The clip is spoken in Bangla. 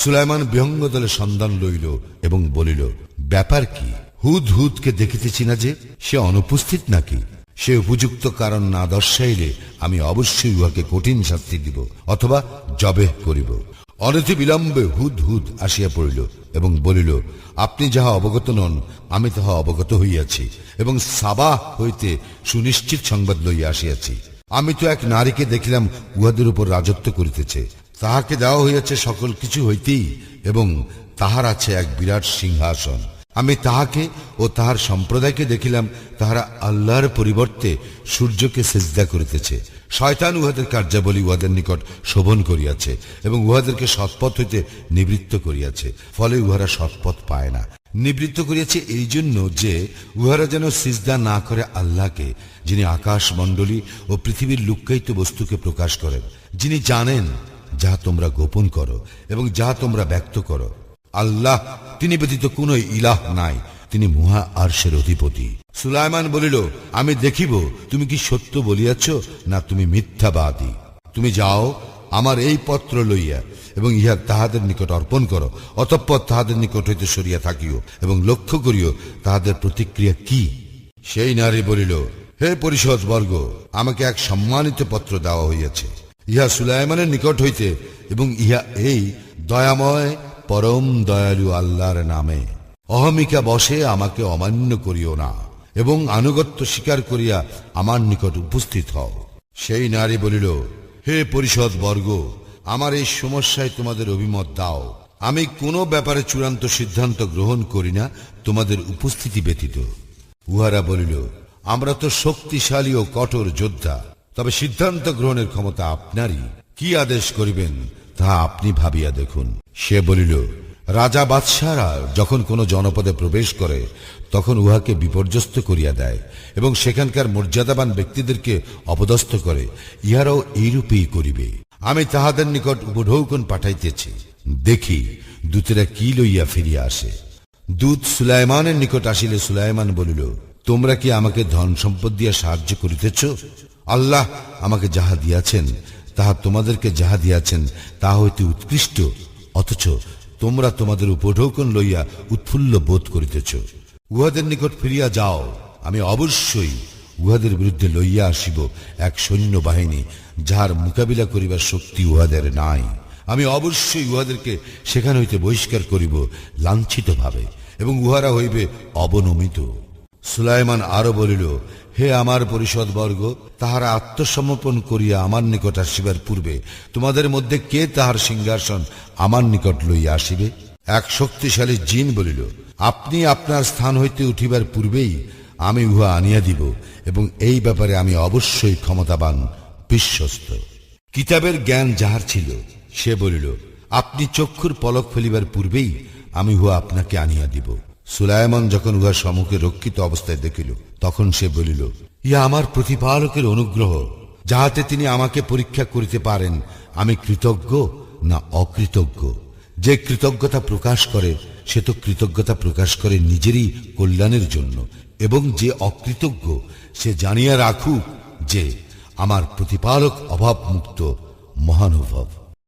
সুলাইমান বিহঙ্গ দলে সন্ধান লইল এবং বলিল, ব্যাপার কি? হুদ হুদকে দেখিতেছি না যে? সে অনুপস্থিত নাকি? সে উপযুক্ত কারণ না দর্শাইলে আমি অবশ্যই উহাকে কঠিন শাস্তি দিব অথবা জবেহ করিব। অনতি বিলম্বে হুদ হুদ আসিয়া পড়িল এবং বলিল, আপনি যাহা অবগত নন, আমি তাহা অবগত হইয়াছি এবং সাবাহ হইতে সুনিশ্চিত সংবাদ লইয়া আসিয়াছি। আমি তো এক নারীকে দেখিলাম উহাদের উপর রাজত্ব করিতেছে। তাহাকে দেওয়া হইয়াছে সকল কিছু হইতেই, এবং তাহার আছে এক বিরাট সিংহাসন। আমি তাহাকে ও তাহার সম্প্রদায়কে দেখিলাম, তাহারা আল্লাহর পরিবর্তে সূর্যকে সেজদা করিতেছে। শয়তান উহাদের কার্যাবলী উহাদের নিকট শোভন করিয়াছে, এবং উহাদেরকে সৎপথ হইতে নিবৃত্ত করিয়াছে, ফলে উহারা সৎপথ পায় না। নিবৃত্ত করিয়াছে এই জন্য যে, উহারা যেন সিজদা না করে আল্লাহকে, যিনি আকাশ মণ্ডলী ও পৃথিবীর লুক্কায়িত বস্তুকে প্রকাশ করেন। যিনি জানেন যাহা তোমরা গোপন করো এবং যা তোমরা ব্যক্ত করো। আল্লাহ, তিনি ব্যতীত কোন ইলাহ নাই, তিনি মুহা আরশের অধিপতি। সুলাইমান বলিল, আমি দেখিব, তুমি কি সত্য বলিয়াছ না তুমি মিথ্যাবাদী? তুমি যাও, আমার এই পত্র লইয়া এবং ইহা তাহাদের নিকট অর্পণ করো, অতঃপর তাহাদের নিকট হইতে সরিয়া থাকিও এবং লক্ষ্য করিও তাহাদের প্রতিক্রিয়া কি? সেই নারী বলিল, হে পরিষদ বর্গ আমাকে এক সম্মানিত পত্র দেওয়া হইয়াছে। ইহা সুলাইমানের নিকট হইতে এবং ইহা এই দয়াময়, পরম দয়ালু আল্লাহর নামে। অহমিকা বসে আমাকে অমান্য করিও না এবং আনুগত্য স্বীকার করিয়া আমার নিকট উপস্থিত হও। সেই নারী বলিল, হে পরিষদ বর্গ, আমার এই সমস্যায় তোমাদের অভিমত দাও। আমি কোনো ব্যাপারে চূড়ান্ত সিদ্ধান্ত গ্রহণ করি না, তোমাদের উপস্থিতি ব্যতীত। উহারা বলিল, আমরা তো শক্তিশালী ও কঠোর যোদ্ধা। তবে সিদ্ধান্ত গ্রহণের ক্ষমতা আপনারই। কি আদেশ করিবেন, তা আপনি ভাবিয়া দেখুন। সে বলিল, রাজা বাদশাহরা যখন কোনো জনপদে প্রবেশ করে, তখন উহাকে বিপর্যস্ত করিয়া দেয় এবং সেখানকার মর্যাদাবান ব্যক্তিদেরকে অপদস্থ করে। ইহারাও এইরূপেই করিবে। আমি তাহাদের নিকট উপঢৌকন পাঠাইতেছি। দেখি, দূতেরা কি লইয়া ফিরিয়া আসে। দূত সুলাইমানের নিকট আসিলে সুলাইমান বলিল, তোমরা কি আমাকে ধন সম্পদ দিয়া সাহায্য করিতেছ? আল্লাহ আমাকে যাহা দিয়াছেন, তাহা তোমাদেরকে যাহা দিয়াছেন, তাহা হইতে উৎকৃষ্ট। অথচ তোমরা তোমাদের উপঢৌকন লইয়া উৎফুল্ল বোধ করিতেছ। উহাদের নিকট ফিরিয়া যাও, আমি অবশ্যই উহাদের বিরুদ্ধে লইয়া আসিব এক সৈন্য বাহিনী যাহার মোকাবিলা করিবার শক্তি উহাদের নাই। আমি অবশ্যই উহাদেরকে সেখান হইতে বহিষ্কার করিব, লাঞ্ছিতভাবে, এবং উহারা হইবে অবনমিত। সুলাইমান আরও বলিল, হে আমার পরিষদ বর্গ তাহারা আত্মসমর্পণ করিয়া আমার নিকট আসিবার পূর্বে, তোমাদের মধ্যে কে তাহার সিংহাসন আমার নিকট লইয়া আসিবে? এক শক্তিশালী জিন বলিল, আপনি আপনার স্থান হইতে উঠিবার পূর্বেই আমি উহা আনিয়া দিব এবং এই ব্যাপারে আমি অবশ্যই ক্ষমতাবান, বিশ্বস্ত। কিতাবের জ্ঞান যাহার ছিল, সে বলিল, আপনি চক্ষুর পলক ফেলিবার পূর্বেই আমি উহা আপনাকে আনিয়া দিব। সুলায়মান যখন উহার সম্মুখে রক্ষিত অবস্থায় দেখিল, তখন সে বলিল ইয়া আমার প্রতিপালকের অনুগ্রহ, যাহাতে তিনি আমাকে পরীক্ষা করিতে পারেন, আমি কৃতজ্ঞ না অকৃতজ্ঞ? যে কৃতজ্ঞতা প্রকাশ করে, সে তো কৃতজ্ঞতা প্রকাশ করে নিজেরই কল্যাণের জন্য, এবং যে অকৃতজ্ঞ, সে জানিয়া রাখুক যে, আমার প্রতিপালক অভাবমুক্ত, মহানুভব।